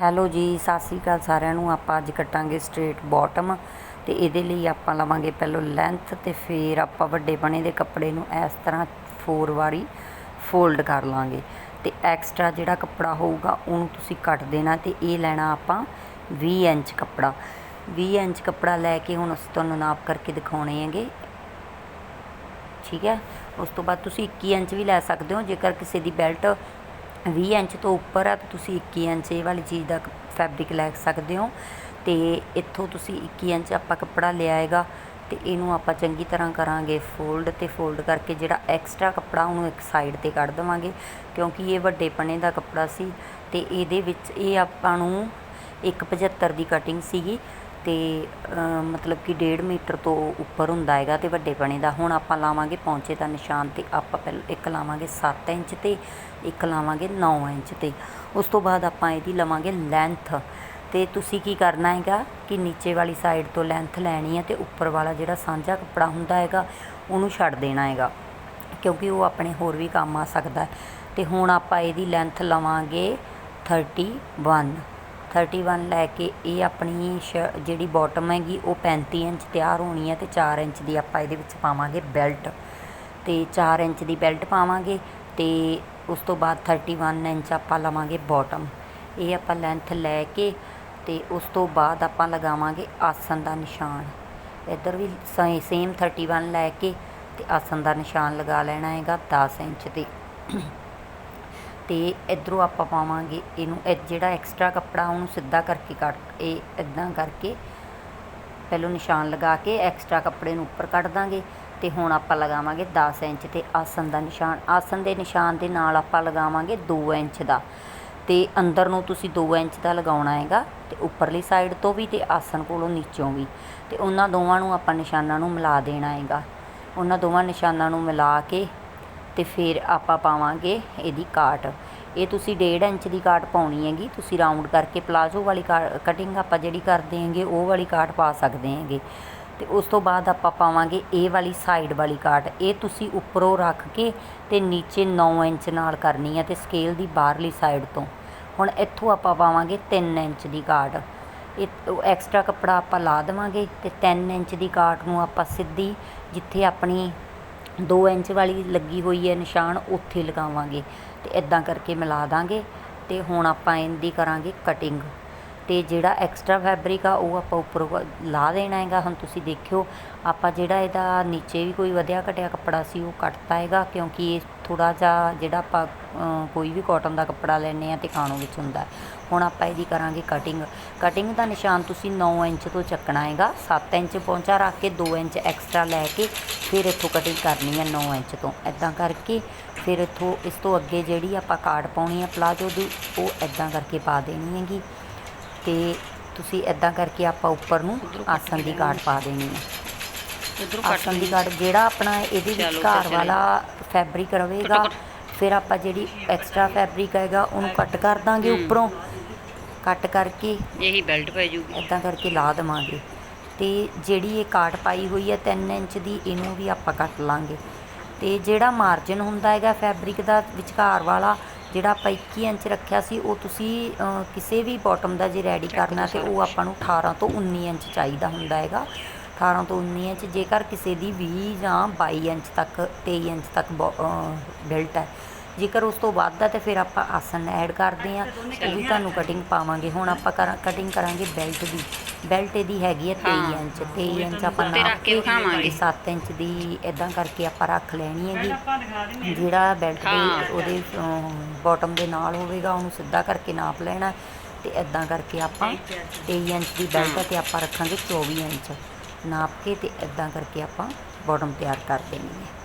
Hello ਜੀ, ਸਤਿ ਸ਼੍ਰੀ ਅਕਾਲ ਸਾਰਿਆਂ ਨੂੰ। ਆਪਾਂ ਅੱਜ ਕੱਟਾਂਗੇ ਸਟ੍ਰੇਟ ਬਾਟਮ ਤੇ ਇਹਦੇ ਲਈ ਆਪਾਂ ਲਵਾਂਗੇ ਪਹਿਲਾਂ ਲੈਂਥ ਤੇ ਫਿਰ ਆਪਾਂ ਵੱਡੇ ਬਣੇ ਦੇ ਕੱਪੜੇ ਨੂੰ ਇਸ ਤਰ੍ਹਾਂ ਫੋਰ ਵਾਰੀ ਫੋਲਡ ਕਰ ਲਾਂਗੇ। ਤੇ ਐਕਸਟਰਾ ਜਿਹੜਾ ਕੱਪੜਾ ਹੋਊਗਾ, ਉਹਨੂੰ ਤੁਸੀਂ ਕੱਟ ਦੇਣਾ ਤੇ ਇਹ ਲੈਣਾ ਆਪਾਂ 20 ਇੰਚ ਕੱਪੜਾ। 20 ਇੰਚ ਕੱਪੜਾ ਲੈ ਕੇ ਹੁਣ ਅਸੀਂ ਤੁਹਾਨੂੰ ਨਾਪ ਕਰਕੇ ਦਿਖਾਉਣੇ ਹੈਗੇ। ਠੀਕ ਹੈ? ਉਸ ਤੋਂ ਬਾਅਦ ਤੁਸੀਂ 21 ਇੰਚ ਵੀ ਲੈ ਸਕਦੇ ਹੋ। ਜੇਕਰ ਕਿਸੇ ਦੀ ਬੈਲਟ ਵੀਹ ਇੰਚ ਤੋਂ ਉੱਪਰ ਆ, ਤਾਂ ਤੁਸੀਂ 21 ਇੰਚ ਇਹ ਵਾਲੀ ਚੀਜ਼ ਦਾ ਫੈਬਰਿਕ ਲੈ ਸਕਦੇ ਹੋ। ਤੇ ਇੱਥੋਂ ਤੁਸੀਂ 21 ਇੰਚ ਆਪਾਂ ਕੱਪੜਾ ਲਿਆ ਹੈਗਾ, ਤੇ ਇਹਨੂੰ ਆਪਾਂ ਚੰਗੀ ਤਰ੍ਹਾਂ ਕਰਾਂਗੇ ਫੋਲਡ ਤੇ ਫੋਲਡ ਕਰਕੇ ਜਿਹੜਾ ਐਕਸਟਰਾ ਕੱਪੜਾ ਉਹਨੂੰ ਇੱਕ ਸਾਈਡ ਤੇ ਕੱਢ ਦੇਵਾਂਗੇ, ਕਿਉਂਕਿ ਇਹ ਵੱਡੇ ਪਣੇ ਦਾ ਕੱਪੜਾ ਸੀ। ਤੇ ਇਹਦੇ ਵਿੱਚ ਇਹ ਆਪਾਂ ਨੂੰ 175 ਦੀ ਕਟਿੰਗ ਸੀਗੀ। ਤੇ ਮਤਲਬ ਕਿ ਡੇਢ ਮੀਟਰ ਤੋਂ ਉੱਪਰ ਹੁੰਦਾ ਹੈਗਾ ਅਤੇ ਵੱਡੇ ਬਣੇ ਦਾ। ਹੁਣ ਆਪਾਂ ਲਾਵਾਂਗੇ ਪੌਂਚੇ ਦਾ ਨਿਸ਼ਾਨ ਅਤੇ ਆਪਾਂ ਪਹਿਲਾਂ, ਇੱਕ ਲਾਵਾਂਗੇ ਸੱਤ ਇੰਚ ਤੇ, ਇੱਕ ਲਾਵਾਂਗੇ ਨੌ ਇੰਚ ਤੇ। ਉਸ ਤੋਂ ਬਾਅਦ ਆਪਾਂ ਇਹਦੀ ਲਵਾਂਗੇ ਲੈਂਥ। ਅਤੇ ਤੁਸੀਂ ਕੀ ਕਰਨਾ ਹੈਗਾ ਕਿ ਨੀਚੇ ਵਾਲੀ ਸਾਈਡ ਤੋਂ ਲੈਂਥ ਲੈਣੀ ਹੈ ਅਤੇ ਉੱਪਰ ਵਾਲਾ ਜਿਹੜਾ ਸਾਂਝਾ ਕੱਪੜਾ ਹੁੰਦਾ ਹੈਗਾ, ਉਹਨੂੰ ਛੱਡ ਦੇਣਾ ਹੈਗਾ। ਕਿਉਂਕਿ ਉਹ ਆਪਣੇ ਹੋਰ ਵੀ ਕੰਮ ਆ ਸਕਦਾ ਅਤੇ ਹੁਣ ਆਪਾਂ ਇਹਦੀ ਲੈਂਥ ਲਵਾਂਗੇ 31 31 ਲੈ ਕੇ ਇਹ ਆਪਣੀ ਸ਼- ਜਿਹੜੀ ਬੋਟਮ ਹੈਗੀ, ਉਹ 35 ਇੰਚ ਤਿਆਰ ਹੋਣੀ ਹੈ ਅਤੇ ਚਾਰ ਇੰਚ ਦੀ ਆਪਾਂ ਇਹਦੇ ਵਿੱਚ ਪਾਵਾਂਗੇ ਬੈਲਟ ਅਤੇ ਚਾਰ ਇੰਚ ਦੀ ਬੈਲਟ ਪਾਵਾਂਗੇ ਅਤੇ ਉਸ ਤੋਂ ਬਾਅਦ 31 ਇੰਚ ਆਪਾਂ ਲਵਾਂਗੇ ਬੋਟਮ ਇਹ ਆਪਾਂ ਲੈਂਥ ਲੈ ਕੇ ਅਤੇ ਉਸ ਤੋਂ ਬਾਅਦ ਆਪਾਂ ਲਗਾਵਾਂਗੇ ਆਸਨ ਦਾ ਨਿਸ਼ਾਨ। ਇੱਧਰ ਵੀ ਸੇਮ 31 ਲੈ ਕੇ ਅਤੇ ਆਸਨ ਦਾ ਨਿਸ਼ਾਨ ਲਗਾ ਲੈਣਾ ਹੈਗਾ 10 ਇੰਚ ਤੇ। ਅਤੇ ਇੱਧਰੋਂ ਆਪਾਂ ਪਾਵਾਂਗੇ ਇਹਨੂੰ, ਇਹ ਜਿਹੜਾ ਐਕਸਟਰਾ ਕੱਪੜਾ ਉਹਨੂੰ ਸਿੱਧਾ ਕਰਕੇ ਕੱਟ ਇਹ ਇਦਾਂ ਕਰਕੇ ਪਹਿਲੋਂ ਨਿਸ਼ਾਨ ਲਗਾ ਕੇ ਐਕਸਟਰਾ ਕੱਪੜੇ ਨੂੰ ਉੱਪਰ ਕੱਢ ਦਾਂਗੇ ਤੇ ਹੁਣ ਆਪਾਂ ਲਗਾਵਾਂਗੇ 10 ਇੰਚ ਤੇ ਆਸਨ ਦਾ ਨਿਸ਼ਾਨ। ਆਸਨ ਦੇ ਨਿਸ਼ਾਨ ਦੇ ਨਾਲ ਆਪਾਂ ਲਗਾਵਾਂਗੇ 2 ਇੰਚ ਦਾ ਤੇ ਅੰਦਰ ਨੂੰ ਤੁਸੀਂ 2 ਇੰਚ ਦਾ ਲਗਾਉਣਾ ਹੈਗਾ ਤੇ ਉੱਪਰਲੀ ਸਾਈਡ ਤੋਂ ਵੀ ਤੇ ਆਸਨ ਕੋਲੋਂ ਨੀਚੋਂ ਵੀ ਤੇ ਉਹਨਾਂ ਦੋਵਾਂ ਨੂੰ ਆਪਾਂ ਨਿਸ਼ਾਨਾਂ ਨੂੰ ਮਿਲਾ ਦੇਣਾ ਹੈਗਾ। ਉਹਨਾਂ ਦੋਵਾਂ ਨਿਸ਼ਾਨਾਂ ਨੂੰ ਮਿਲਾ ਕੇ ਤੇ ਫਿਰ ਆਪਾਂ ਪਾਵਾਂਗੇ ਇਹਦੀ ਕਾਟ। ਇਹ ਤੁਸੀਂ 1.5 ਇੰਚ ਦੀ ਕਾਟ ਪਾਉਣੀ ਹੈਗੀ। ਤੁਸੀਂ ਰਾਉਂਡ ਕਰਕੇ ਪਲਾਜ਼ੋ ਵਾਲੀ ਕਟਿੰਗ ਆਪਾਂ ਜਿਹੜੀ ਕਰਦੇ ਹੈਗੇ ਉਹ ਵਾਲੀ ਕਾਟ ਪਾ ਸਕਦੇ ਹੈਗੇ। ਤੇ ਉਸ ਤੋਂ ਬਾਅਦ ਆਪਾਂ ਪਾਵਾਂਗੇ ਇਹ ਵਾਲੀ ਸਾਈਡ ਵਾਲੀ ਕਾਟ। ਇਹ ਤੁਸੀਂ ਉੱਪਰੋਂ ਰੱਖ ਕੇ ਤੇ ਨੀਚੇ 9 ਇੰਚ ਨਾਲ ਕਰਨੀ ਹੈ ਤੇ ਸਕੇਲ ਦੀ ਬਾਹਰਲੀ ਸਾਈਡ ਤੋਂ। ਹੁਣ ਇੱਥੋਂ ਆਪਾਂ ਪਾਵਾਂਗੇ 3 ਇੰਚ ਦੀ ਕਾਟ। ਇਹ ਐਕਸਟਰਾ ਕੱਪੜਾ ਆਪਾਂ ਲਾ ਦੇਵਾਂਗੇ ਤੇ 3 ਇੰਚ ਦੀ ਕਾਟ ਨੂੰ ਆਪਾਂ ਸਿੱਧੀ ਜਿੱਥੇ ਆਪਣੀ ਦੋ ਇੰਚ ਵਾਲੀ ਲੱਗੀ ਹੋਈ ਹੈ ਨਿਸ਼ਾਨ, ਉੱਥੇ ਲਗਾਵਾਂਗੇ ਅਤੇ ਇੱਦਾਂ ਕਰਕੇ ਮਿਲਾ ਦਾਂਗੇ ਅਤੇ ਹੁਣ ਆਪਾਂ ਇਹਦੀ ਕਰਾਂਗੇ ਕਟਿੰਗ ਅਤੇ ਜਿਹੜਾ ਐਕਸਟਰਾ ਫੈਬਰਿਕ ਆ, ਉਹ ਆਪਾਂ ਉੱਪਰੋਂ ਲਾ ਦੇਣਾ ਹੈਗਾ। ਹੁਣ ਤੁਸੀਂ ਦੇਖਿਓ, ਆਪਾਂ ਜਿਹੜਾ ਇਹਦਾ ਨੀਚੇ ਵੀ ਕੋਈ ਵਧਿਆ ਘਟਿਆ ਕੱਪੜਾ ਸੀ, ਉਹ ਕੱਟਤਾ ਹੈਗਾ ਕਿਉਂਕਿ ਇਹ ਥੋੜਾ ਜਿਹਾ ਜਿਹੜਾ ਆਪਾਂ ਕੋਈ ਵੀ ਕਾਟਨ ਦਾ ਕੱਪੜਾ ਲੈਨੇ ਆ ਤੇ ਕਾਣੋ ਵਿੱਚ ਹੁੰਦਾ। ਹੁਣ ਆਪਾਂ ਇਹਦੀ ਕਰਾਂਗੇ ਕਟਿੰਗ ਕਟਿੰਗ ਦਾ ਨਿਸ਼ਾਨ ਤੁਸੀਂ 9 ਇੰਚ ਤੋਂ ਚੱਕਣਾ ਹੈਗਾ। 7 ਇੰਚ ਪਹੁੰਚਾ ਰੱਖ ਕੇ 2 ਇੰਚ ਐਕਸਟਰਾ ਲੈ ਕੇ ਫਿਰ ਇੱਥੋਂ ਕਟਿੰਗ ਕਰਨੀ ਹੈ 9 ਇੰਚ ਤੋਂ। ਐਦਾਂ ਕਰਕੇ ਫਿਰ ਇੱਥੋਂ ਇਸ ਤੋਂ ਅੱਗੇ ਜਿਹੜੀ ਆਪਾਂ ਕਾਰਡ ਪਾਉਣੀ ਹੈ ਪਲਾਜੋ ਦੀ ਉਹ ਐਦਾਂ ਕਰਕੇ ਪਾ ਦੇਣੀ ਹੈਗੀ। ਤੇ ਤੁਸੀਂ ਐਦਾਂ ਕਰਕੇ ਆਪਾਂ ਉੱਪਰ ਨੂੰ ਆਸਨ ਦੀ ਕਾਰਡ ਪਾ ਦੇਣੀ ਹੈ। ਇਧਰੋਂ ਕੱਟ ਆਸਨ ਦੀ ਕਾਰਡ ਜਿਹੜਾ ਆਪਣਾ ਇਹਦੇ ਵਿੱਚ ਚਲੋ ਘਰ ਫਿਰ ਵਾਲਾ ਫੈਬਰਿਕ ਰਹੇਗਾ ਫਿਰ ਆਪਾਂ ਜਿਹੜੀ ਐਕਸਟਰਾ ਫੈਬਰਿਕ ਹੈਗਾ ਉਹਨੂੰ ਕੱਟ ਕਰ ਦਾਂਗੇ ਉੱਪਰੋਂ। ਕੱਟ ਕਰਕੇ ਇਹੀ ਬੈਲਟ ਪੈ ਜੂਗੀ। ਇਦਾਂ ਕਰਕੇ ਲਾ ਦੇਵਾਂਗੇ। ਤੇ ਜਿਹੜੀ ਇਹ ਕਾਟ ਪਾਈ ਹੋਈ ਹੈ 3 ਇੰਚ ਦੀ ਇਹਨੂੰ ਵੀ ਆਪਾਂ ਕੱਟ ਲਾਂਗੇ। ਤੇ ਜਿਹੜਾ ਮਾਰਜਨ ਹੁੰਦਾ ਹੈਗਾ ਫੈਬਰਿਕ ਦਾ ਵਿਚਕਾਰ ਵਾਲਾ ਜਿਹੜਾ ਆਪਾਂ 21 ਇੰਚ ਰੱਖਿਆ ਸੀ ਉਹ ਤੁਸੀਂ ਕਿਸੇ ਵੀ ਬਾਟਮ ਦਾ ਜੇ ਰੈਡੀ ਕਰਨਾ ਤੇ ਉਹ ਆਪਾਂ ਨੂੰ 18 ਤੋਂ 19 ਇੰਚ ਚਾਹੀਦਾ ਹੁੰਦਾ ਹੈਗਾ। 18 ਤੋਂ 19 ਇੰਚ ਜੇਕਰ ਕਿਸੇ ਦੀ 20 ਜਾਂ 22 ਇੰਚ ਤੱਕ 23 ਇੰਚ ਤੱਕ ਬੈਲਟ ਹੈ। ਜੇਕਰ ਉਸ ਤੋਂ ਵੱਧ ਹੈ ਤੇ ਫਿਰ ਆਪਾਂ ਆਸਨ ਐਡ ਕਰਦੇ ਆ ਉਹ ਵੀ ਤੁਹਾਨੂੰ ਕਟਿੰਗ ਪਾਵਾਂਗੇ। ਹੁਣ ਆਪਾਂ ਕਟਿੰਗ ਕਰਾਂਗੇ ਬੈਲਟ ਦੀ। ਬੈਲਟ ਇਹਦੀ ਹੈਗੀ ਹੈ 23 ਹਾਂ। ਇੰਚ। 23 ਇੰਚ ਆਪਾਂ ਨਾਪ ਰੱਖ ਕੇ ਵਿਖਾਵਾਂਗੇ। 7 ਇੰਚ ਦੀ ਇਦਾਂ ਕਰਕੇ ਆਪਾਂ ਰੱਖ ਲੈਣੀ ਹੈਗੀ ਜਿਹੜਾ ਬੈਲਟ ਹਾਂ। ਦੇ ਉਹਦੇ ਬਾਟਮ ਦੇ ਨਾਲ ਹੋਵੇਗਾ ਉਹਨੂੰ ਸਿੱਧਾ ਕਰਕੇ ਨਾਪ ਲੈਣਾ ਤੇ ਇਦਾਂ ਕਰਕੇ ਆਪਾਂ 23 ਇੰਚ ਦੀ ਬੈਲਟ ਹੈ ਤੇ ਆਪਾਂ ਰੱਖਾਂਗੇ 24 ਇੰਚ। ਨਾਪ ਕੇ ਅਤੇ ਇੱਦਾਂ ਕਰਕੇ ਆਪਾਂ ਬਾਟਮ ਤਿਆਰ ਕਰ ਦੇਣੀ ਹੈ।